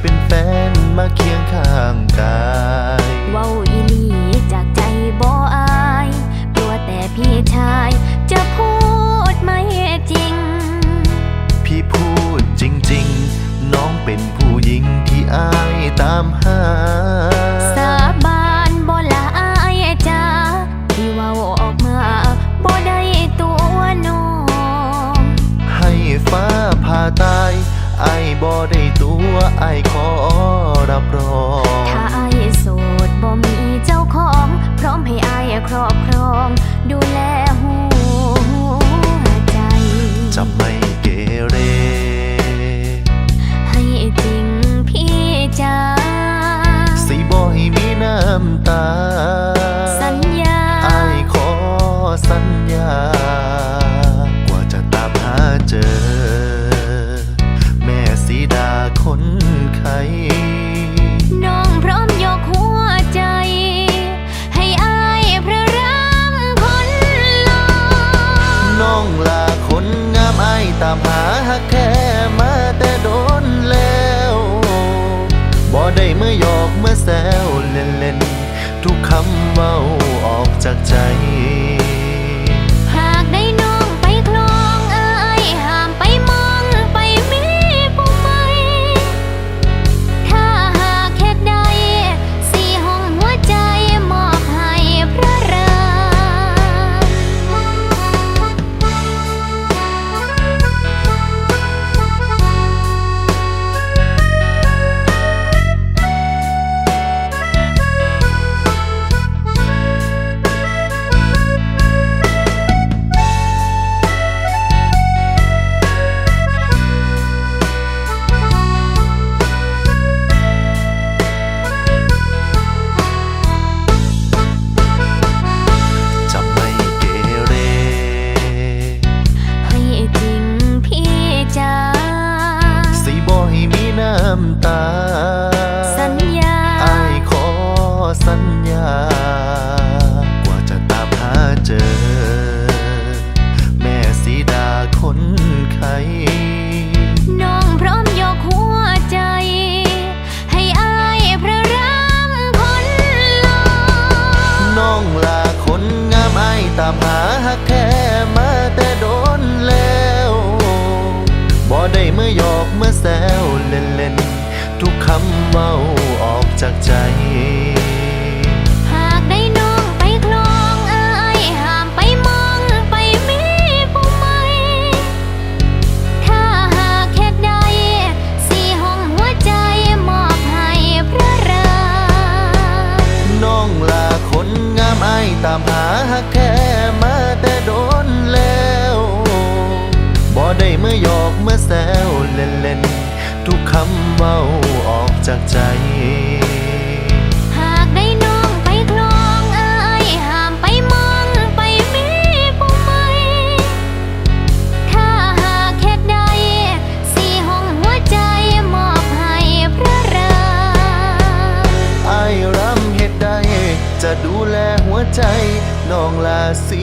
เป็นแฟนมาเคียงข้างกายเว้าอีหลีจากใจบ่อายกลัวแต่พี่ชายจะพูดไม่จริง พี่พูดจริง ๆ น้องเป็นผู้หญิงที่อายตามหา สาบานบ่ละอายจ้าที่เว้าออกมาบ่ได้ตัวน้อง ให้ฟ้าผ่าตาย ไอ้ายบ่ได้ตัวไอ้ายขอรับรองถ้าอายโสดบ่มีเจ้าของ พร้อมให้อายครอบครอง ดูแลหัวใจ จะไม่เกเร ให้จริงพี่จ้าสิบ่ให้มีน้ำตา สัญญาไอ้ายขอสัญญา กว่าจะตามหาเจอแม่สีดา คนไข้น้องพร้อมยกหัวใจ ให้อายพระรามคนหล่อน้องลาคนงามไอ้ายตามหาหักแค่มาแต่โดนแล้วบ่ได้เมื่อหยอกเมื่อแซวเล่นๆทุกคำเว้าออกจากใจำตา สัญญาไอ้ายขอสัญญา กว่าจะตามหาเจอ แม่สีดาคนไข้น้องพร้อมยกหัวใจ ให้อายพระรามคนหล่อน้องลาคนงามไอ้ายตามหาหัก ทุกคำเว้าออกจากใจหากได้น้องไปคลองเอ้ยห้ามไปมองไปมีผู้ใหม่ถ้าหากแค่ใดสี่ห้องหัวใจมอบให้พระรามน้องลาคนงามไอ้ายตามหาหักแค่มาแต่โดนแล้วบ่ได้เมื่อหยอกเมื่อแซวเล่นๆ ทุกคำเว้าออกจากใจ หากได้น้องไปคลองเอ้ยห้ามไปมองไปมีผู้ใหม่ถ้าหากแค่ใดสี่ห้องหัวใจมอบให้พระรามไอ้ายรำเฮ็ดได้จะดูแลหัวใจน้องลาสี